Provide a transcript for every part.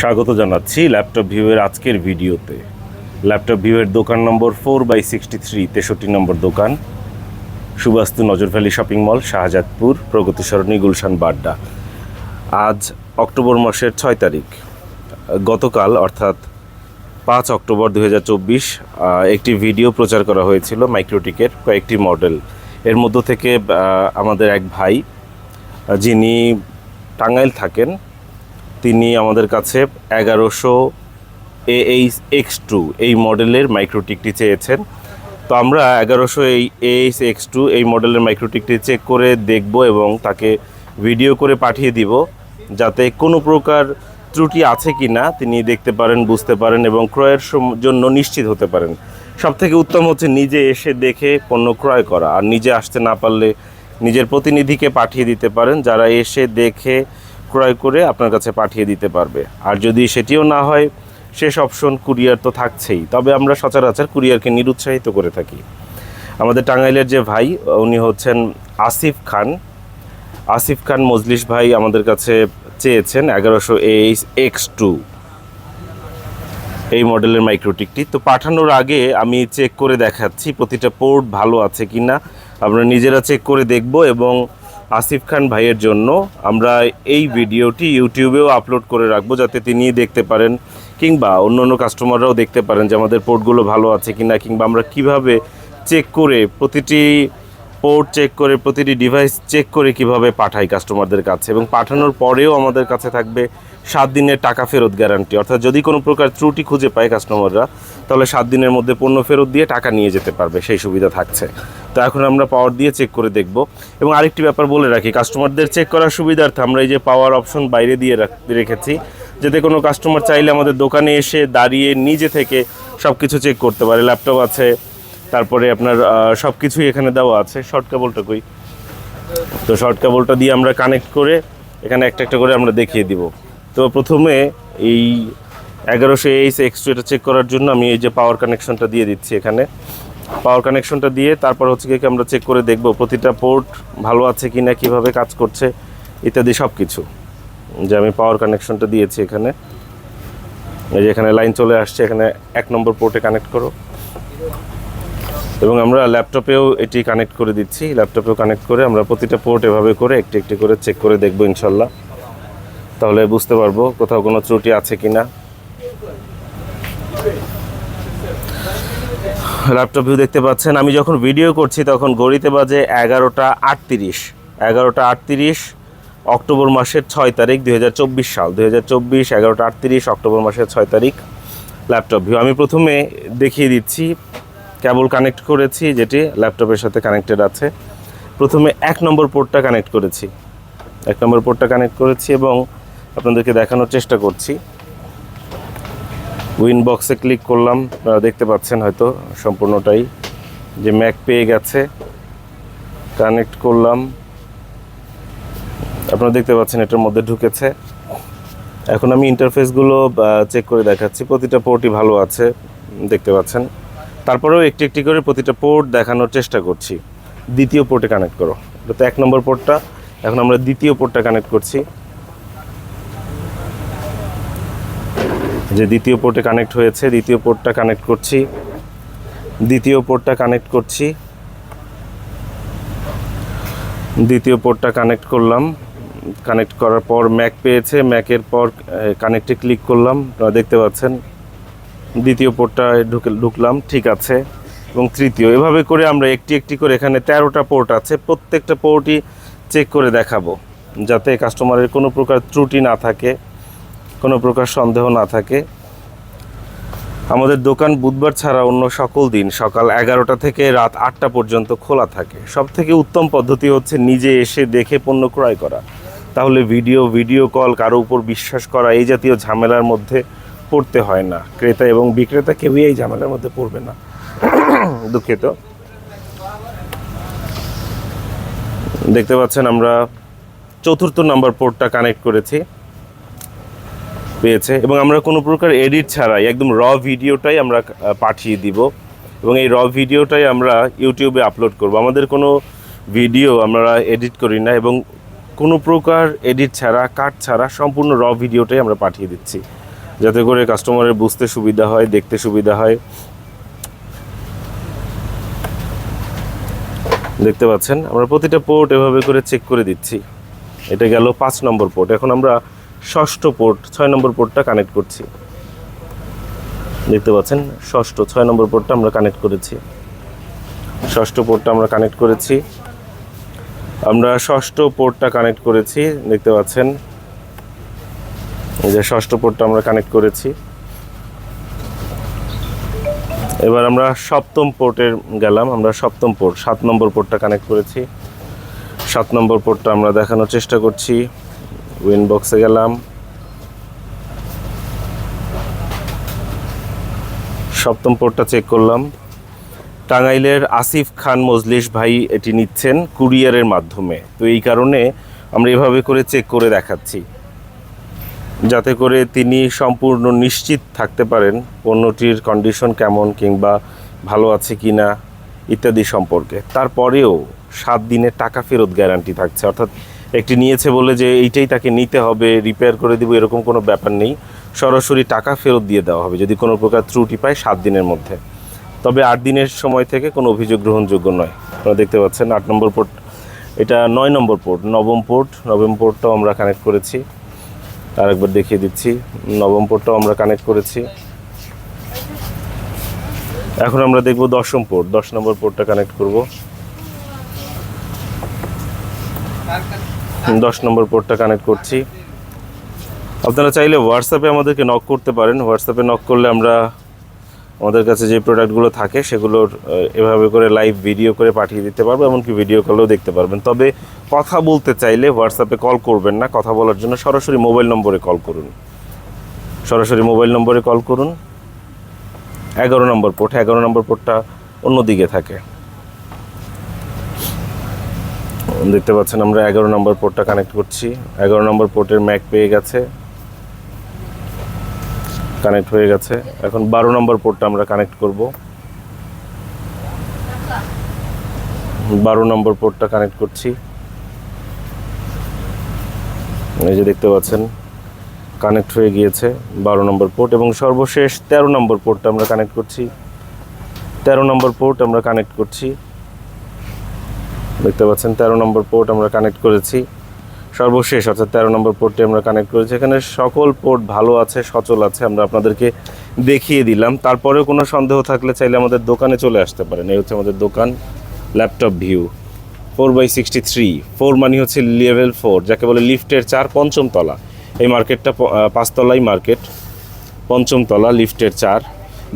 স্বাগত জানাচ্ছি ল্যাপটপ ভিউয়ের আজকের ভিডিওতে। ল্যাপটপ ভিউয়ের দোকান number four by sixty three তেষট্টি নম্বর দোকান, সুবাস্তু নজরভ্যালি শপিং মল, শাহজাদপুর প্রগতি সরণি গুলশান বাড্ডা। আজ অক্টোবর মাসের ছয় তারিখ। গতকাল, অর্থাৎ পাঁচ অক্টোবর দু হাজার চব্বিশ একটি ভিডিও প্রচার করা হয়েছিল মাইক্রোটিকের কয়েকটি মডেল। এর মধ্য থেকে আমাদের এক ভাই, যিনি টাঙ্গাইল থাকেন তিনি আমাদের কাছে এগারোশো এ এইচ এক্স টু এই মডেলের মাইক্রোটিকটি চেয়েছেন। তো আমরা এগারোশো এই এইচ এক্স টু এই মডেলের মাইক্রোটিকটি চেক করে দেখব এবং তাকে ভিডিও করে পাঠিয়ে দিব যাতে কোনো প্রকার ত্রুটি আছে কি না তিনি দেখতে পারেন, বুঝতে পারেন এবং ক্রয়ের জন্য নিশ্চিত হতে পারেন। সব থেকে উত্তম হচ্ছে নিজে এসে দেখে পণ্য ক্রয় করা। আর নিজে আসতে না পারলে নিজের প্রতিনিধিকে পাঠিয়ে দিতে পারেন যারা এসে দেখে ক্রয় করে আপনার কাছে পাঠিয়ে দিতে পারবে। আর যদি সেটিও না হয়, শেষ অপশন কুরিয়ার তো থাকছেই। তবে আমরা সচরাচর কুরিয়ারকে নিরুৎসাহিত করে থাকি। আমাদের টাঙ্গাইলের যে ভাই, উনি হচ্ছেন আসিফ খান। আসিফ খান মজলিস ভাই আমাদের কাছে চেয়েছেন এগারোশো এইচ এক্স টু। এই মডেলের মাইক্রোটিকটি। তো পাঠানোর আগে আমি চেক করে দেখাচ্ছি প্রতিটা পোর্ট ভালো আছে কি না আমরা নিজেরা চেক করে দেখব এবং আসিফ খান ভাইয়ের জন্য আমরা এই ভিডিওটি ইউটিউবেও আপলোড করে রাখব যাতে তিনি দেখতে পারেন কিংবা অন্য অন্য কাস্টমাররাও দেখতে পারেন যে আমাদের পোর্টগুলো ভালো আছে কি না কিংবা আমরা কীভাবে চেক করে প্রতিটি পোর্ট চেক করে, প্রতিটি ডিভাইস চেক করে কীভাবে পাঠাই কাস্টমারদের কাছে। এবং পাঠানোর পরেও আমাদের কাছে থাকবে সাত দিনের টাকা ফেরত গ্যারান্টি অর্থাৎ যদি কোনো প্রকার ত্রুটি খুঁজে পায় কাস্টমাররা তাহলে সাত দিনের মধ্যে পণ্য ফেরত দিয়ে টাকা নিয়ে যেতে পারবে, সেই সুবিধা থাকছে। তো এখন আমরা পাওয়ার দিয়ে চেক করে দেখব। এবং আরেকটি ব্যাপার বলে রাখি কাস্টমারদের চেক করার সুবিধার্থে আমরা এই যে পাওয়ার অপশন বাইরে দিয়ে রাখ- রেখেছি, যাতে কোনো কাস্টমার চাইলে আমাদের দোকানে এসে দাঁড়িয়ে নিজে থেকে সব কিছু চেক করতে পারে। ল্যাপটপ আছে তারপরে আপনার সব কিছুই এখানে দেওয়া আছে শর্ট কেবলটা কই? তো শর্ট কেবলটা দিয়ে আমরা কানেক্ট করে এখানে একটা একটা করে আমরা দেখিয়ে দিব। তো প্রথমে এই এগারোশো এইচ এক্সট্রা এটা চেক করার জন্য আমি এই যে পাওয়ার কানেকশনটা দিয়ে দিচ্ছি এখানে। পাওয়ার কানেকশনটা দিয়ে তারপর হচ্ছে কি আমরা চেক করে দেখব প্রতিটা পোর্ট ভালো আছে কি না কীভাবে কাজ করছে, ইত্যাদি সব কিছু যে আমি পাওয়ার কানেকশনটা দিয়েছি এখানে। এই যে এখানে লাইন চলে আসছে, এখানে এক নম্বর পোর্টে কানেক্ট করো। এবং আমরা ল্যাপটপেও এটি কানেক্ট করে দিচ্ছি। ল্যাপটপেও কানেক্ট করে আমরা প্রতিটা পোর্ট এভাবে করে একটি একটি করে চেক করে দেখব ইনশাল্লাহ। তাহলে বুঝতে পারব কোথাও কোনো ত্রুটি আছে কি না ল্যাপটপ ভিউ দেখতে পাচ্ছেন। আমি যখন ভিডিও করছি তখন গড়িতে বাজে এগারোটা আটত্রিশ। এগারোটা আটত্রিশ, অক্টোবর মাসের ছয় তারিখ দুই হাজার চব্বিশ সাল। দুই হাজার চব্বিশ, এগারোটা আটত্রিশ, অক্টোবর মাসের ছয় তারিখ ল্যাপটপ ভিউ আমি প্রথমে দেখিয়ে দিচ্ছি কেবল কানেক্ট করেছি, যেটি ল্যাপটপের সাথে কানেক্টেড আছে। প্রথমে এক নম্বর পোর্টটা কানেক্ট করেছি। এক নম্বর পোর্টটা কানেক্ট করেছি এবং আপনাদেরকে দেখানোর চেষ্টা করছি। উইন বক্সে ক্লিক করলাম, আপনারা দেখতে পাচ্ছেন হয়তো সম্পূর্ণটাই যে ম্যাক পেয়ে গেছে। কানেক্ট করলাম। আপনারা দেখতে পাচ্ছেন এটার মধ্যে ঢুকেছে। এখন আমি ইন্টারফেসগুলো চেক করে দেখাচ্ছি। প্রতিটা পোর্টই ভালো আছে, দেখতে পাচ্ছেন। তারপরেও একটি একটি করে প্রতিটা পোর্ট দেখানোর চেষ্টা করছি। দ্বিতীয় পোর্টে কানেক্ট করো। এটা তো এক নম্বর পোর্টটা। এখন আমরা দ্বিতীয় পোর্টটা কানেক্ট করছি। যে দ্বিতীয় পোর্টে কানেক্ট হয়েছে, দ্বিতীয় পোর্টটা কানেক্ট করছি। দ্বিতীয় পোর্টটা কানেক্ট করছি। দ্বিতীয় পোর্টটা কানেক্ট করলাম। কানেক্ট করার পর ম্যাক পেয়েছে। ম্যাকের পর কানেক্টে ক্লিক করলাম। আপনারা দেখতে পাচ্ছেন। দ্বিতীয় পোর্টটা ঢুকে, ঢুকলাম, ঠিক আছে। এবং তৃতীয়, এভাবে করে আমরা একটি একটি করে এখানে তেরোটা পোর্ট আছে, প্রত্যেকটা পোর্টই চেক করে দেখাবো, যাতে কাস্টমারের কোনো প্রকার ত্রুটি না থাকে, কোনো প্রকার সন্দেহ না থাকে। আমাদের দোকান বুধবার ছাড়া অন্য সকল দিন, সকাল এগারোটা থেকে রাত আটটা পর্যন্ত খোলা থাকে। সব থেকে উত্তম পদ্ধতি হচ্ছে নিজে এসে দেখে পণ্য ক্রয় করা। তাহলে ভিডিও ভিডিও কল কারও উপর বিশ্বাস করা, এই জাতীয় ঝামেলার মধ্যে পড়তে হয় না। ক্রেতা এবং বিক্রেতা কেউই এই ঝামেলার মধ্যে পড়বে না। দুঃখিত। দেখতে পাচ্ছেন আমরা চতুর্থ নাম্বার পোর্টটা কানেক্ট করেছি। পেয়েছে। এবং আমরা কোনো প্রকার এডিট ছাড়াই, একদম র ভিডিওটাই আমরা পাঠিয়ে দিব। এবং এই র ভিডিওটাই আমরা ইউটিউবে আপলোড করব। আমাদের কোনো ভিডিও আমরা এডিট করি না এবং কোনো প্রকার এডিট ছাড়া, কাট ছাড়া সম্পূর্ণ র ভিডিওটাই আমরা পাঠিয়ে দিচ্ছি। যাতে করে কাস্টমারের বুঝতে সুবিধা হয়, দেখতে সুবিধা হয়। দেখতে পাচ্ছেন, আমরা প্রতিটা পোর্ট এভাবে করে চেক করে দিচ্ছি। এটা গেল পাঁচ নম্বর পোর্ট এখন আমরা ষষ্ঠ পোর্ট ছয় নম্বর পোর্টটা কানেক্ট করছি। দেখতে পাচ্ছেন, ষষ্ঠ, ছয় নম্বর পোর্টটা আমরা কানেক্ট করেছি। ষষ্ঠ পোর্টটা আমরা কানেক্ট করেছি। আমরা ষষ্ঠ পোর্টটা কানেক্ট করেছি, দেখতে পাচ্ছেন। এই যে ষষ্ঠ পোর্টটা আমরা কানেক্ট করেছি। এবার আমরা সপ্তম পোর্টের গেলাম, আমরা সপ্তম পোর্ট সাত নম্বর পোর্টটা কানেক্ট করেছি। সাত নম্বর পোর্টটা আমরা দেখানোর চেষ্টা করছি। উইন বক্সে গেলাম। সপ্তম পোর্টটা চেক করলাম। টাঙ্গাইলের আসিফ খান মজলিস ভাই এটি নিচ্ছেন কুরিয়ারের মাধ্যমে। তো এই কারণে আমরা এভাবে করে চেক করে দেখাচ্ছি। যাতে করে তিনি সম্পূর্ণ নিশ্চিত থাকতে পারেন পণ্যটির কন্ডিশন কেমন কিংবা ভালো আছে কি না ইত্যাদি সম্পর্কে। তারপরেও সাত দিনের টাকা ফেরত গ্যারান্টি থাকছে। অর্থাৎ একটি নিয়েছে বলে যে এইটাই তাকে নিতে হবে রিপেয়ার করে দিব, এরকম কোনো ব্যাপার নেই। সরাসরি টাকা ফেরত দিয়ে দেওয়া হবে যদি কোনো প্রকার ত্রুটি পায় সাত দিনের মধ্যে। তবে আট দিনের সময় থেকে কোনো অভিযোগ গ্রহণযোগ্য নয়। আপনারা দেখতে পাচ্ছেন আট নম্বর পোর্ট এটা নয় নম্বর পোর্ট নবম পোর্ট নবম পোর্টটাও আমরা কানেক্ট করেছি। আরেকবার দেখিয়ে দিচ্ছি। নবম পোর্টটাও আমরা কানেক্ট করেছি। এখন আমরা দেখব দশম পোর্ট। দশ নম্বর পোর্টটা কানেক্ট করব। দশ নম্বর পোর্টটা কানেক্ট করছি। আপনারা চাইলে হোয়াটসঅ্যাপে আমাদেরকে নক করতে পারেন। হোয়াটসঅ্যাপে নক করলে আমরা আমাদের কাছে যে প্রোডাক্টগুলো থাকে, সেগুলোর এভাবে করে লাইভ ভিডিও করে পাঠিয়ে দিতে পারব, এমনকি ভিডিও কলেও দেখতে পারবেন। তবে কথা বলতে চাইলে হোয়াটসঅ্যাপে কল করবেন না। কথা বলার জন্য সরাসরি মোবাইল নম্বরে কল করুন। সরাসরি মোবাইল নম্বরে কল করুন। এগারো নম্বর পোর্ট এগারো নম্বর পোর্টটা অন্যদিকে থাকে। দেখতে পাচ্ছেন আমরা এগারো নম্বর পোর্টটা কানেক্ট করছি। এগারো নম্বর পোর্টের ম্যাক পেয়ে গেছে। কানেক্ট হয়ে গেছে। এখন বারো নম্বর পোর্টটা আমরা কানেক্ট করব। বারো নম্বর পোর্টটা কানেক্ট করছি। এই যে দেখতে পাচ্ছেন কানেক্ট হয়ে গিয়েছে বারো নম্বর পোর্ট এবং সর্বশেষ তেরো নম্বর পোর্টটা আমরা কানেক্ট করছি। তেরো নম্বর পোর্ট আমরা কানেক্ট করছি। দেখতে পাচ্ছেন, তেরো নম্বর পোর্ট আমরা কানেক্ট করেছি। সর্বশেষ, অর্থাৎ তেরো নম্বর পোর্টটি আমরা কানেক্ট করেছি। এখানে সকল পোর্ট ভালো আছে, সচল আছে, আমরা আপনাদেরকে দেখিয়ে দিলাম। তারপরেও কোনো সন্দেহ থাকলে চাইলে আমাদের দোকানে চলে আসতে পারেন। এই হচ্ছে আমাদের দোকান laptop view four by sixty three four মানে হচ্ছে লেভেল ফোর যাকে বলে লিফটের চার পঞ্চম তলা। এই মার্কেটটা পাঁচতলাই মার্কেট পঞ্চম তলা লিফটের চার।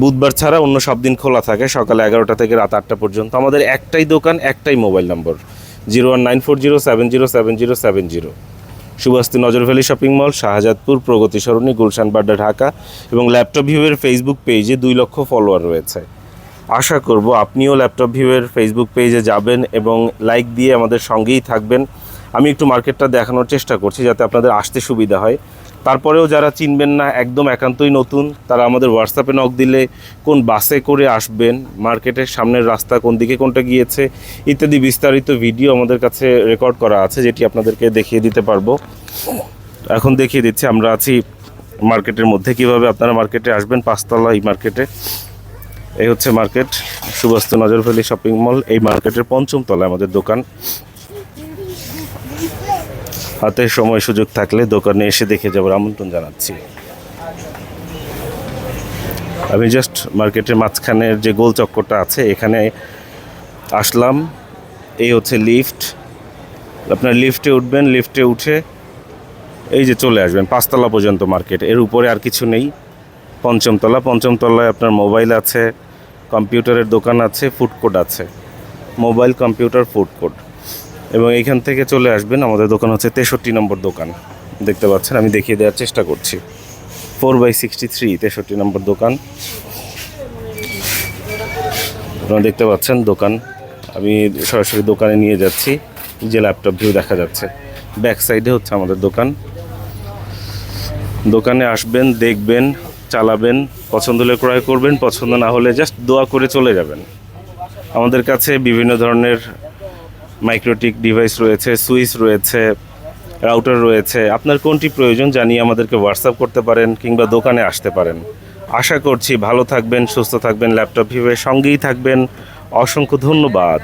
বুধবার ছাড়া অন্য সব দিন খোলা থাকে, সকাল এগারোটা থেকে রাত আটটা পর্যন্ত। আমাদের একটাই দোকান, একটাই mobile number zero one nine four zero seven zero seven zero seven zero. Subastu Nazar Valley shopping mall, Shahjadpur, Pragati Sarani, Gulshan Badda, Dhaka এবং ল্যাপটপ ভিউয়ের ফেসবুক পেজে দুই লক্ষ ফলোয়ার রয়েছে। আশা করব আপনিও ল্যাপটপ ভিউয়ের ফেসবুক পেজে যাবেন এবং লাইক দিয়ে আমাদের সঙ্গেই থাকবেন। আমি একটু মার্কেটটা দেখানোর চেষ্টা করছি যাতে আপনাদের আসতে সুবিধা হয়। তারপরেও যারা চিনবেন না, একদম একান্তই নতুন, তারা আমাদের হোয়াটসঅ্যাপে নক দিলে কোন বাসে করে আসবেন মার্কেটের সামনের রাস্তা কোন দিকে কোনটা গিয়েছে, ইত্যাদি বিস্তারিত ভিডিও আমাদের কাছে রেকর্ড করা আছে, যেটি আপনাদেরকে দেখিয়ে দিতে পারব। এখন দেখিয়ে দিচ্ছি, আমরা আছি মার্কেটের মধ্যে, কীভাবে আপনারা মার্কেটে আসবেন, পাঁচতলা এই মার্কেটে এই হচ্ছে মার্কেট সুবাস্ত নজরভ্যালি শপিং মল এই মার্কেটের পঞ্চম তলায় আমাদের দোকান। হাতে সময় সুযোগ থাকলে দোকানে এসে দেখে যাবার আমন্ত্রণ জানাচ্ছি। আমি জাস্ট মার্কেটের মাঝখানের যে গোল চক্করটা আছে, এখানে আসলাম। এই হচ্ছে লিফট আপনার লিফটে উঠবেন লিফটে উঠে এই যে চলে আসবেন, পাঁচতলা পর্যন্ত মার্কেট এর উপরে আর কিছু নেই। পঞ্চমতলা, পঞ্চমতলায় আপনার মোবাইল আছে কম্পিউটারের দোকান আছে ফুড কোর্ট আছে। মোবাইল কম্পিউটার ফুড কোর্ট এবং এইখান থেকে চলে আসবেন, আমাদের দোকান হচ্ছে তেষট্টি নম্বর দোকান। দেখতে পাচ্ছেন, আমি দেখিয়ে দেওয়ার চেষ্টা করছি। ফোর বাই সিক্সটি থ্রি, তেষট্টি নম্বর দোকান। আপনারা দেখতে পাচ্ছেন দোকান। আমি সরাসরি দোকানে নিয়ে যাচ্ছি, যে ল্যাপটপ ভিউ দেখা যাচ্ছে। ব্যাক সাইডে হচ্ছে আমাদের দোকান। দোকানে আসবেন, দেখবেন, চালাবেন, পছন্দ হলে ক্রয় করবেন, পছন্দ না হলে জাস্ট দোয়া করে চলে যাবেন। আমাদের কাছে বিভিন্ন ধরনের মাইক্রোটিক ডিভাইস রয়েছে, সুইচ রয়েছে, রাউটার রয়েছে। আপনার কোনটি প্রয়োজন জানিয়ে আমাদেরকে হোয়াটসঅ্যাপ করতে পারেন কিংবা দোকানে আসতে পারেন। আশা করছি ভালো থাকবেন, সুস্থ থাকবেন, ল্যাপটপ ভিভের সঙ্গেই থাকবেন। অসংখ্য ধন্যবাদ।